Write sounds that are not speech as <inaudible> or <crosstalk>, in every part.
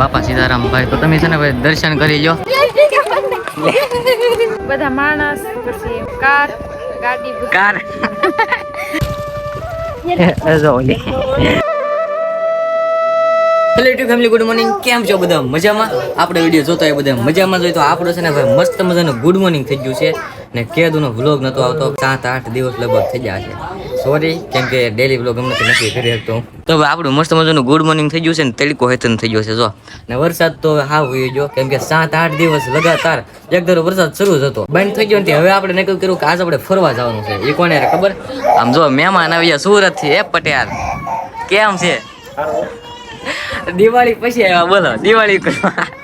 બાપા સીતારામ ભાઈ તો તમે છે ને ભાઈ દર્શન કરી લો બધા માણસ પછી કાર ગાડી. Car. Hello YouTube family good morning કેમ છો બધા? મજામાં? આપણે વીડિયો જોતા હોય બધા મજામાં જોઈએ તો આપણો છે ને ભાઈ મસ્ત મજાનું ગુડ મોર્નિંગ થઈ ગયું છે. ને કેદુનો વ્લોગ નતો આવતો. સાત આઠ દિવસ લગભગ થઈ ગયા છે. સોરી કેમ કે ડેલી વ્લોગ અમને નથી કરી શકતો તો હવે આપણું મસ્ત મજાનું ગુડ મોર્નિંગ થઈ ગયું છે ને તડકો હેતન થઈ ગયો છે જો. ને વરસાદ તો હા હોઈ ગયો. કેમ કે સાત આઠ દિવસ લગાતાર એક ધારો વરસાદ શરૂ જ હતો. બંધ થઈ ગયો ને હવે આપણે નક્કી કર્યું કે આજ આપણે ફરવા જવાનું છે. એ કોને ખબર? આમ જો મહેમાન આવ્યા સુરતથી એ પટેલ. કેમ છે? દિવાળી પછી આવ્યા બોલો. દિવાળી કરવા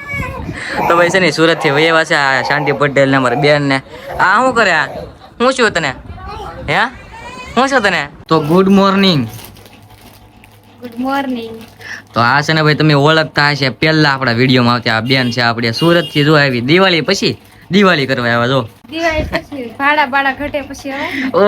તો ભાઈ છે ને સુરતથી વૈયા છે આ શાંતિ પટેલ ને અમારા બેન ને. આ શું કરે આ? હું છું તને? હે? હું છું તને? તો ગુડ મોર્નિંગ ગુડ મોર્નિંગ તો આ છે ને ભાઈ તમે ઓળખતા હશે પહેલા આપણા વિડીયોમાં આવતી આ બેન છે આપણે સુરતથી જો આવી દિવાળી પછી દિવાળી કરવા આવ્યા જો. દિવાળી પછી ભાડા ભાડા ઘટે પછી ઓ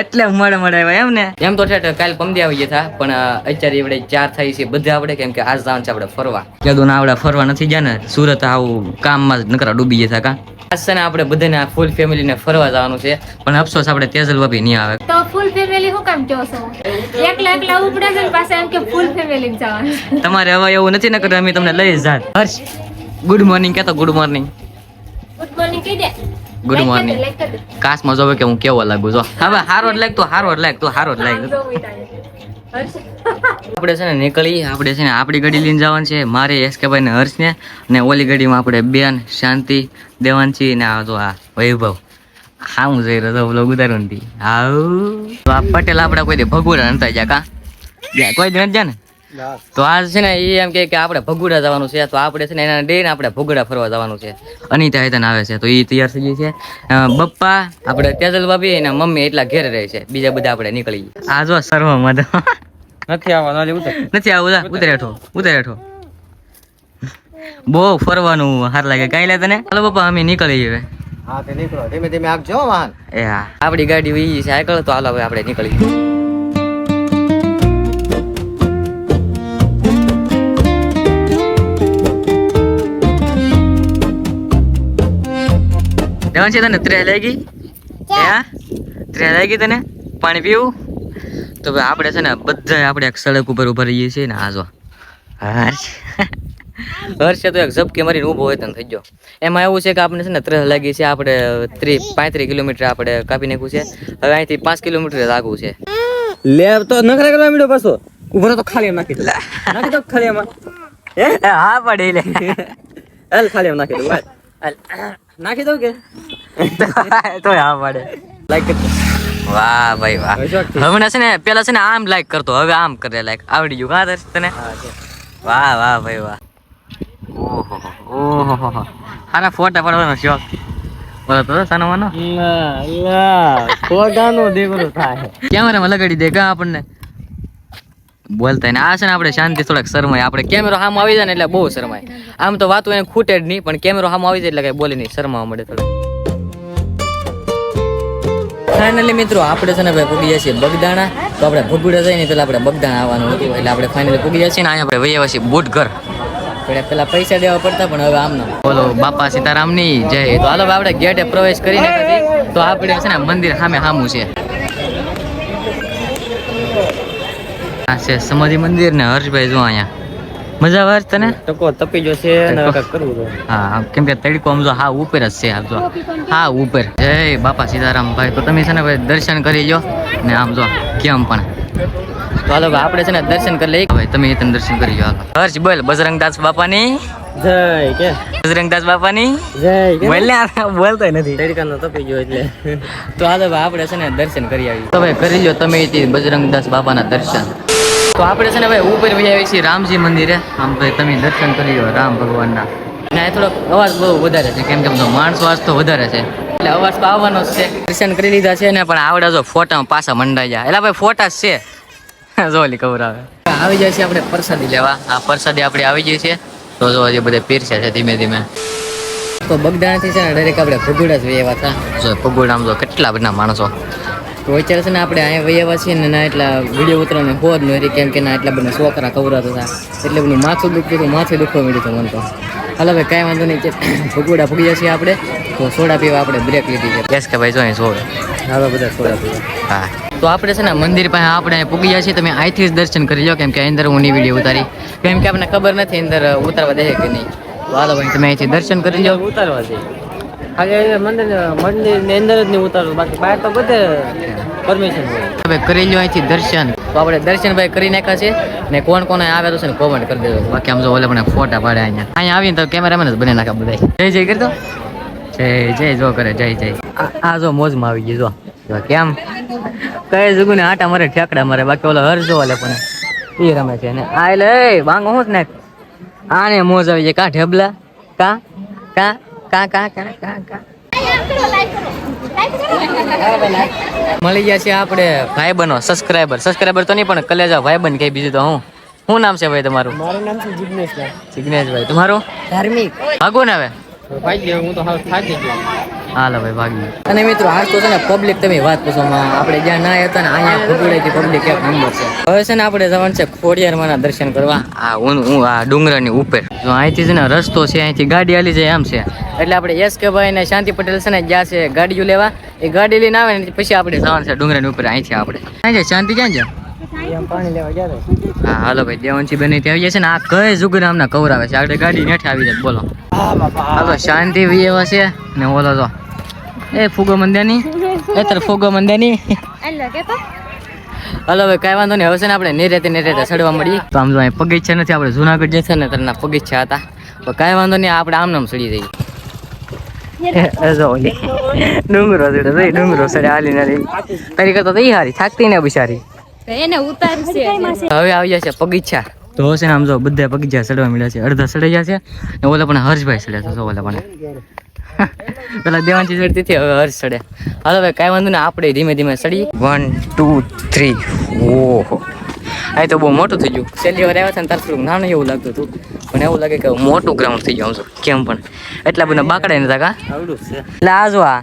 એટલે મળે મળે આવ્યા એમ ને? એમ તો કાલ પમદી આવી ગયા હતા પણ અત્યારે આપણે ચાર થાય છે બધા આપણે કેમ કે આજ જવાનું છે આપણે ફરવા. ના આપણે ફરવા નથી ગયા ને? સુરત આવું કામમાં નકરા ડૂબી ગયા કા? આજ છે ને આપણે બધાને ફૂલ ફેમિલીને ફરવા જવાનું છે. પણ અફસોસ આપણે તેજલ ભાભી નહીં આવે. તો ફૂલ ફેમિલી હું કામ કહો છો? એકલા એકલા ઉપડે છે ને એમ કે ફૂલ ફેમિલી જવાનું તમારે હવે એવું નથી ને કરે અમે તમને લઈ જાત. હર્ષ ગુડ મોર્નિંગ કહેતો ગુડ મોર્નિંગ કહી દે. Like કરી દે. કાશમાં જોવે કે હું કેવો લાગુ જો. હવે હારો જ લાગ તો હારો જ લાગ તો હારો જ લાગ. આમ જોવું ઈ તારે. હર્ષ. આપણે છે ને નીકળી આપણે છે ને આપણી ગાડી લઈને જવાનું છે. મારે એસકેભાઈ ને હર્ષને ને ઓલી ગાડીમાં આપણે બેન શાંતિ દેવાંશી ને આ જો આ વૈભવ. હા હું જઈ રહ્યો બ્લોગ ઉતારું નથી આવ તો આ પટેલ આપણા કોઈ દી ભગુડા નતા જા કા? કોઈ દી નથી જા ને? તો આજ છે ને એ એમ કે આપણે ભગુડા જવાનું છે તો આપણે છે ને એના ડે ને આપણે ભગુડા ફરવા જવાનું છે. અનિતા હેતન આવે છે તો એ તૈયાર થઈ ગઈ છે. બપ્પા આપણે તેજલ ભાભી અને મમ્મી એટલા ઘેર રહે છે. બીજા બધા આપણે નીકળી ગયા. આ જો સર્વ મધ નથી આવવાનું આજે ઉતર. નથી આવું ઉતરે હેઠો ઉતરે હેઠો. બહુ ફરવાનું હાર લાગે. કઈ લે તને? ચાલો પપ્પા અમે નીકળી હવે. હા તે નીકળો. ધીમે ધીમે આપજો વાહન. એ હા. આપણી ગાડી વી સાયકલ તો હાલો હવે આપણે નીકળી દેવાંશી તને? ત્રે લાગી? હે? ત્રે લાગી તને? પાણી પીવું? તો ભાઈ આપણે છે ને બધા આપણે એક સડક ઉપર ઊભા રહીએ છીએ ને આજો જો. હર્ષ હર્ષે તો એક ઝબકે મારીને ઊભો હોય તને થઈ ગયો. એમાં એવું છે કે આપણે છે ને ત્રે લાગી છે આપણે ત્રીસ પાંત્રીસ કિલોમીટર આપણે કાપી નાખ્યું છે. હવે અહીંથી પાંચ કિલોમીટર લાગવું છે. લે તો નખરા કરવા મીડો પાછો. ઉભરો તો ખાલી એમ નાખી દે. નાખી તો ખાલી એમાં. હા પડે લે. હાલ ખાલી એમ નાખી દઉં હાલ. હાલ. નાખી દઉં કે? <laughs> તો હા પડે લાઈક વાહ ભાઈ વાહ. હવે હમણાં છે ને પેલા છે ને આમ લાઈક કરતો હવે આમ કરે લાઈક આવડી ગયું કાં તને? વાહ વાહ ભાઈ વાહ. ઓહો ઓહો હારા ફોટા પાડવાનો શોખ બોલો તો સાનો માનો. લા લા દીકરો થાય. કેમેરામાં લગાડી દે કા આપણને? બોલતા ને. આ છે ને આપણે શાંતિ થોડાક શરમાય. આપણે કેમેરો સામે આવી જાય ને એટલે બહુ શરમાય. આમ તો વાતો એને ખૂટે જ નહીં, પણ કેમેરો સામે આવી જાય એટલે કઈ બોલી નહીં, શરમાવા મળે થોડું ફાઇનલી મિત્રો, આપણે છે ને ભાઈ પૂગી જઈએ બગદાણા. તો આપણે ભગુડા જઈને પેલા આપણે બગદાણા આવવાનું હતું, એટલે આપણે ફાઇનલી પૂગી જઈએ ને. અહીંયા આપણે વૈયા છીએ બુટ ઘર પેલા પૈસા દેવા પડતા, પણ હવે આમ બોલો, બાપા સીતારામની, જય. તો હાલો આપણે ગેટે પ્રવેશ કરીને તો આપણે છે ને મંદિર સામે સામું છે. આ છે સમાધિ મંદિર ને હર્ષભાઈ જો અહીંયા. મજા આવે છે તને? ટકો તપી જો છે અને કરવું હા કેમ કે તડકો આમ જો હા ઉપર જ છે આમ જો. હા ઉપર. જય બાપા સીતારામ ભાઈ. તો તમે છે ને ભાઈ દર્શન કરી લો ને આમ જો કેમ પણ. તો હાલો આપણે છે ને દર્શન કરી લઈએ. ભાઈ તમે તમે દર્શન કરી લો હર્ષ બોલ બજરંગદાસ બાપાની? જય કે? બજરંગદાસ બાપાની? જય બોલ ને બોલતો નથી. તડકાનો તપી ગયો એટલે. તો હાલો આપણે છે ને દર્શન કરી આવી તો ભાઈ કરી લો તમે બજરંગદાસ બાપાના દર્શન. તો આપણે છે ને ભાઈ ઉપર આવી છીએ રામજી મંદિરે. આમ ભાઈ તમે દર્શન કરી લો, રામ ભગવાનના. અને આ થોડોક અવાજ બહુ વધારે છે, કેમ કે બધો માણસો આજ તો વધારે છે. એટલે અવાજ તો આવવાનો જ છે. દર્શન કરી લીધા છે ને, પણ આવડે જો ફોટામાં પાછા મંડાઈ જાય. એટલે ભાઈ ફોટા છે. <laughs> જો ઓલી ખબર આવે. આવી જાય છે આપણે પ્રસાદી લેવા. આ પ્રસાદી આપણે આવી જઈએ છીએ. તો જો હજી બધે પીરસે છે ધીમે ધીમે. તો બગદાણાથી છે ને ડાયરેક્ટ આપણે ભગુડા જ વેવા હતા. જો ભગુડામાં જો કેટલા બધા માણસો. તો અત્યારે છે ને આપણે અહીંયા વૈયાવા છીએ ને ના એટલા વીડિયો ઉતરવાને હોદ ન રહી કેમ કે ના એટલા બધા છોકરા કવરાતા હતા એટલે બધું માથું દુખતું હતું માથું દુખવા મળ્યું હતું મને તો. હાલો ભાઈ કાંઈ વાંધો નહીં કે ભગવડા પગી જશે આપણે તો સોડા પીવા આપણે બ્રેક લીધી છે. કેસ કે ભાઈ જો અહીં સોડા. હાલો બધા સોડા પીવા. હા. તો આપણે છે ને મંદિર પાસે આપણે પૂગી જઈએ છીએ તમે અહીંથી જ દર્શન કરી લો કેમ કે અંદર હું નહીં વીડિયો ઉતારી. કેમ કે આપણને ખબર નથી અંદર ઉતારવા દે કે નહીં. તો હાલો ભાઈ તમે અહીંથી દર્શન કરી લો. ઉતારવા છે ખાલી મંદિર મંદિરની અંદર જ નહીં ઉતારું, બાકી બહાર તો બધે પરમિશન હવે કરી લો અહીંથી દર્શન. તો આપણે દર્શન ભાઈ કરી નાખ્યા છે ને કોણ કોને આવેલું છે ને કોમેન્ટ કરી દેજો. બાકી આમ જો પણ ફોટા પાડે અહીંયા. અહીંયા આવીને તો કેમેરામેન જ બની નાખ્યા બધા જય જય કરતો જય જય જો કરે, જય જય. આ- જો મોજમાં આવી ગયું જો. કેમ? કઈ જગુને આટા મારે, ઠેકડા મારે. બાકી ઓલો હર જો પણ. એ રમે છે ને. આ એટલે વાંગો હું જ ને. આને મોજ આવી જાય. કા ઢેબલા? કા? કા? કા કા કા કા કા. મળી ગયા છે આપણે બનો સબસ્ક્રાઈબર સબસ્ક્રાઈબર તો નહીં પણ કલેજા ભાઈબંધ કઈ બીજું તો હું. શું નામ છે ભાઈ તમારું? મારું નામ છે જિગ્નેશ જિગ્નેશભાઈ. તમારું? ધાર્મિક. ભાગો ને હવે ભાઈ ગયો હું તો હાવ થાકી ગયો. હાલો ભાઈ ભાગી અને મિત્રો આજ તો છે ને પબ્લિક તમે વાત પૂછો આપણે જ્યાં ના હતા ને અહીંયા ભગુડેથી પબ્લિક એક નંબર છે. હવે છે ને આપણે જવાનું છે ખોડિયારમાંના દર્શન કરવા. આ હું હું આ ડુંગરની ઉપર. જો અહીંથી છે ને રસ્તો છે અહીંથી ગાડી હાલી જાય એમ છે. એટલે આપણે એસ કે ભાઈ ને શાંતિ પટેલ છે ને જ્યાં છે ગાડીઓ લેવા. એ ગાડી લઈને આવે ને પછી આપણે જવાનું છે ડુંગરાની ઉપર અહીંથી આપણે. ક્યાં છે? શાંતિ ક્યાં હતા હા હાલો ભાઈ દેવનજી બને ત્યાં આવી જશે ને આ કઈ જુગ નામના છે? આગળ ગાડી નેઠે આવી જાય બોલો. હાલો શાંતિ એવા છે? ને બોલો તો. એ ફુગો એ તાર હાલો હવે કાંઈ વાંધો નહીં. હવે છે ને આપણે નિરેતે નિરેતે ચડવા મળીએ. તો આમ જો અહીં પગીચા નથી આપણે જુનાગઢ જે છે ને તેના પગીચા હતા તો. કાંઈ વાંધો નહીં આપણે આમ નામ ચડી જઈએ. જો ડુંગરો ચડે ડુંગરો ચડે હાલી નાલી તારી કરતા તો ઈ હારી થાકતી ને બિચારી. એને ઉતારશે. હવે આવી જશે પગીચા. તો છે ને આમ જો બધા પગીચા સડવા મળ્યા છે. અડધા ચડી ગયા છે ને ઓલા પણ હર્ષભાઈ સડે છે ઓલા પણ. <laughs> પેલા દેવાંશી સડતી હતી હવે હર્ષ સડે હાલો હવે કાંઈ વાંધો ને આપણે ધીમે ધીમે સડી વન ટુ થ્રી ઓહો. આ તો બહુ મોટું થઈ ગયું. છેલ્લી વાર આવ્યા છે ને તાર થોડુંક નાનું એવું લાગતું હતું. પણ એવું લાગે કે મોટું ગ્રાઉન્ડ થઈ ગયું આમ કેમ પણ. એટલા બધા બાકડા નતા કા? આવડું છે. એટલે આ જો આ.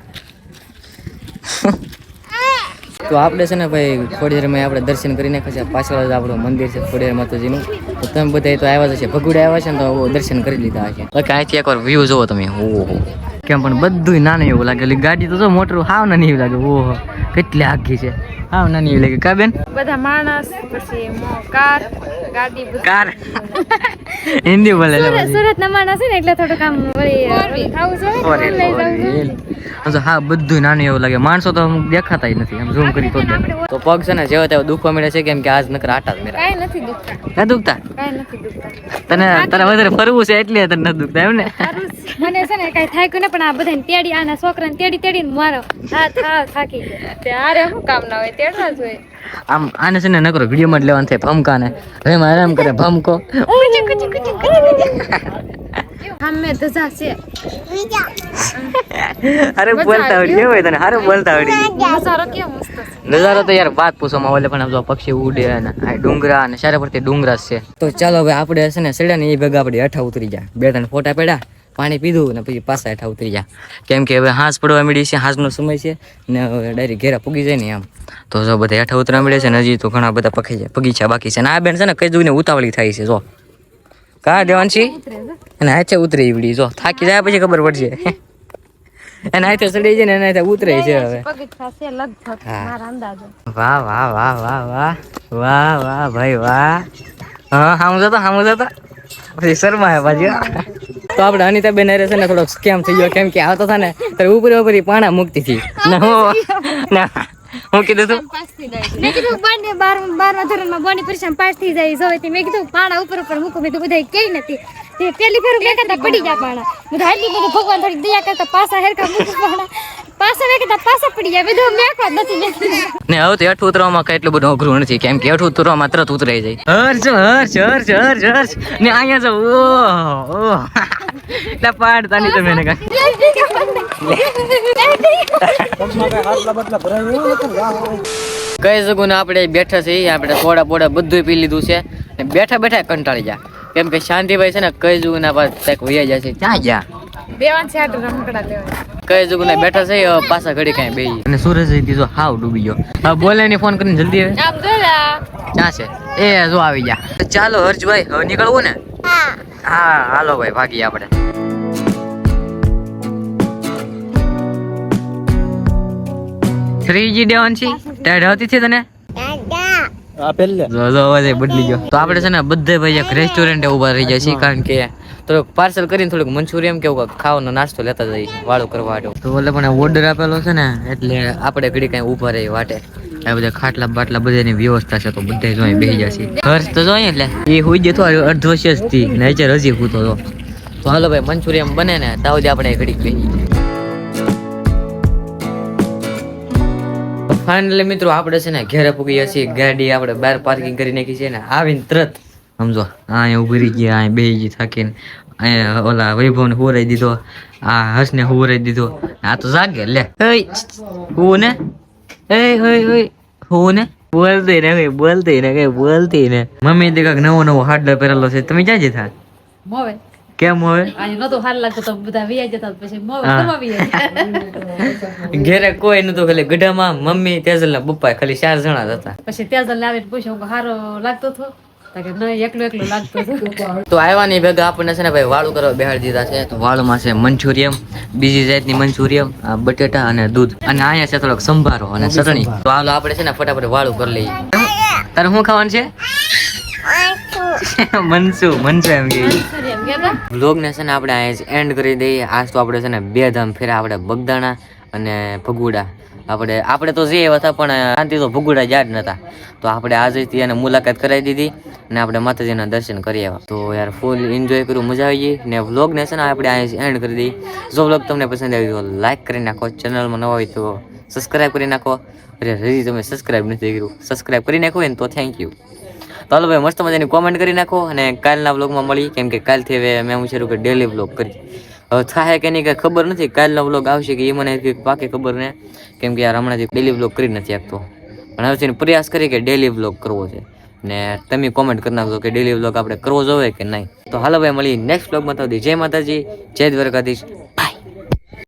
તો આપણે છે ને ભાઈ ખોડિયારમાં આપણે દર્શન કરીને છે. પાછળ જ આપણું મંદિર છે ખોડિયાર માતાજીનું. તો તમે બધા તો આવ્યા છે ભગુડા આવ્યા છે ને તો દર્શન કરી લીધા છે બાકી અહીંથી એકવાર વ્યૂ જોવો તમે. ઓહો. કેમ પણ બધું નાનું એવું લાગે. ગાડી તો જો મોટર હાવ નાની એવું લાગે. ઓહો. કેટલી આખી છે. હાવ નાની એવી લાગે. કા બેન? બધા માણસ પછી કાર ગાડી કાર. હિન્દી બોલે સુરત ના માણસ છે ને એટલે થોડું કામ ખાવું છે હા બધું નાનું એવું લાગે. માણસો તો અમુક દેખાતા નથી. આમ ઝૂમ કરી તો તો પગ છે ને જેવો તેવો દુખવા મળે છે કેમ કે આજ નકર આટા જ મેરા કાઈ નથી દુખતા. ના દુખતા? કાઈ નથી દુખતા. તને તને વધારે ફરવું છે એટલે તને નથી દુખતા એમ ને? મને છે ને કાઈ થાય ને પણ આ બધાને તેડી આના છોકરાને તેડી તેડીને મારો હા થા થાકી તે આરે હું કામ ના હોય તેડવા જ હોય. આમ આને છે ને નકરો વિડીયોમાં જ લેવાનું થાય ભમકાને. હવે મારે એમ કરે ભમકો. કુચી કુચી કુચી કરી દીધી. આમ મેં ધજા છે અરે બોલતા આવડી કેવું હોય તને? હારે બોલતા આવડી. નજારો કેવો મસ્ત નજારો તો યાર વાત પૂછવામાં ઓલે પણ આમ જો પક્ષી ઉડે ને આ ડુંગરા અને સારા પરથી ડુંગરા છે. તો ચાલો હવે આપણે છે ને સડ્યા ને એ ભેગા આપણે હેઠા ઉતરી ગયા. બે ત્રણ ફોટા પડ્યા પાણી પીધું ને પછી પાછા હેઠા ઉતરી ગયા. કેમ કે હવે હાંસ પડવા મળી છે હાંસનો સમય છે ને ડાયરી ડાયરેક્ટ ઘેરા પૂગી જાય ને એમ. તો જો બધા હેઠા ઉતરવા મળે છે ને હજી તો ઘણા બધા પખી જાય પગીચા બાકી છે. ને આ બેન છે ને કઈ ને ઉતાવળી થાય છે જો. કા દેવાનશી અને હાથે ઉતરે ઈવડી જો થાકી જાય પછી ખબર પડશે. <laughs> અને હાથે ચડી જાય ને એના હાથે ઉતરે છે હવે. હા. વાહ વાહ વાહ વાહ વાહ. વાહ વાહ ભાઈ વાહ. હા હામું જતો હામું જતો. પછી શર્મા પાછી તો આપણે અનિતા બેન છે ને થોડોક સ્કેમ થઈ ગયો કેમ કે આવતો હતા ને ત્યારે ઉપર ઉપર પાણા મૂકતી હતી. ના. હું કીધું તું? મેં કીધું, બંને બાર બારમા ધોરણમાં બોની પરીક્ષા પાસ થઈ જાય જોવે તે મેં કીધું, પાણા ઉપર ઉપર મૂકું. મેં તો બધા કઈ નથી. તે પેલી ફેર મેં કરતા પડી ગયા પાણા. મેં કીધું હાલી બધું ભગવાન થોડી દયા કરતા, પાસા હેરકા મૂકું પાણા. પાસા મેં કીધા પાસા પડી ગયા બધું મેં જ નથી ને હવે તો હેઠું ઉતરવામાં કઈ એટલું બધું અઘરું નથી. કેમ કે હેઠું તરત ઉતરાઈ જાય. હર્ષ હર્ષ હર્ષ હર્ષ હર્ષ. ને અહીંયા જો ઓ ઓ એટલે પાડતા નહીં તમે કાંઈ. કઈ શકું આપણે બેઠા છીએ આપણે સોડા પોડા બધું પી લીધું છે. ને બેઠા બેઠા કંટાળી જા કેમ કે શાંતિભાઈ છે ને કઈ જવું ના પાસે કંઈક વૈયા જાય છે ક્યાં ગયા? દેવાન છે રમકડા લેવા. કઈ જગુ ને બેઠા છે પાછા ઘડી કઈ બે અને સૂરજ કીધું હાવ ડૂબી ગયો. હવે બોલે ને ફોન કરીને જલ્દી ક્યાં છે? એ જો આવી ગયા. ચાલો હર્ષભાઈ હવે નીકળવું ને? હા. હાલો ભાઈ ભાગીએ આપણે. શ્રીજી દેવાંશી ટેડ હતી છે તને? આ જો જો અવાજ બદલી ગયો. તો આપણે છે ને બધે ભાઈ એક રેસ્ટોરન્ટે ઊભા રહી જાય છે કારણ કે થોડુંક પાર્સલ કરીને થોડુંક મંચુરિયમ કેવું ખાવાનો નાસ્તો લેતા જઈએ, વાળું કરવા હાટો. તો એટલે પણ ઓર્ડર આપેલો છે ને, એટલે આપણે ઘડી કાંઈ ઊભા રહી વાટે. આ બધા ખાટલા બાટલા બધાની વ્યવસ્થા છે, તો બધા જોઈ બેસી જશે. હર્ષ તો જોઈએ એટલે. એ હુઈ જતો અડધો છે નેચર હજી હૂતો તો તો હાલો ભાઈ મંચુરિયમ બને ને તાવ આપણે ઘડીક બેસી ફાઇનલી મિત્રો, આપણે છે ને ઘેરે પૂગીએ છીએ, ગાડી આપણે બહાર પાર્કિંગ કરી નાખી છે ને, આવીને તરત સમજો આ રહી ગયા અહીંયા બે ગઈ થાકીને. અહીંયા ઓલા વૈભવને હોરાઈ દીધો આ હર્ષને હોરાઈ દીધો. આ તો જાગે લે. હું ને એ હોય હોય હું ને બોલતી ને કઈ બોલતી ને કઈ બોલતી ને. મમ્મી તે કાંઈક નવો નવો હાડલો પહેરેલો છે. તમે ક્યાં જતા? મોવે. કેમ હવે આજે નતો હાલ લાગતો તો બધા વિયા જતા પછી મોવે હા. વિયા. ઘેરે કોઈ નતું ખાલી ગઢામાં મમ્મી તેજલ ના પપ્પા ખાલી ચાર જણા હતા. પછી તેજલ ને આવીને પૂછ્યું હારો લાગતો હતો <laughs> તો આવ્યાની ભેગા આપણને છે ને ભાઈ વાળું કરવા બેહાડી દીધા છે. તો વાળુમાં છે મંચુરિયમ બીજી જાતની મંચુરિયમ બટેટા અને દૂધ. અને અહીંયા છે થોડોક સંભારો અને ચટણી. તો હાલો આપણે છે ને ફટાફટ વાળું કરી લઈએ. તારે શું ખાવાનું છે? મનસુ <laughs> મનસુ એમ કે. સર એમ કહેતા વ્લોગ ને છે ને આપણે અહીંયા એન્ડ કરી દઈએ. આજ તો આપણે છે ને બે ધામ ફેરા આપણે બગદાણા અને ભગુડા. આપણે આપણે તો જઈએ હતા, પણ શાંતિ તો ભૂગુડા જ જ નતા. તો આપણે આજે થી એને મુલાકાત કરાવી દીધી અને આપણે માતાજીના દર્શન કરી આવ્યા. તો યાર ફૂલ એન્જોય કર્યું, મજા આવી ગઈ. ને વ્લોગને છે ને આપણે અહીં એન્ડ કરી દઈએ. જો વ્લોગ તમને પસંદ આવ્યો તો લાઈક કરી નાખો ચેનલમાં નવા હોય તો સબસ્ક્રાઈબ કરી નાખો. અરે હજી તમે સબસ્ક્રાઈબ નથી કર્યું. સબસ્ક્રાઈબ કરી નાખો ને તો થેન્ક યુ તો હાલો ભાઈ, મસ્ત મજાની કોમેન્ટ કરી નાખો અને કાલના વ્લોગમાં મળી કેમ કે કાલથી હવે મેં વિચાર્યું કે ડેલી વ્લોગ કરી હવે થાય કે નહીં કઈ ખબર નથી. કાલનો વ્લોગ આવશે કે એ મને પાકી ખબર ને. કેમ કે યાર હમણાંથી ડેલી વ્લોગ કરી નથી આપતો પણ હવે છે પ્રયાસ કરી કે ડેલી વ્લોગ કરવો છે. ને તમે કોમેન્ટ કરી નાખજો કે ડેલી વ્લોગ આપણે કરવો જોઈએ કે નહીં. તો હાલો ભાઈ મળી નેક્સ્ટ વ્લોગમાં તો જય માતાજી, જય દ્વારકાધીશ.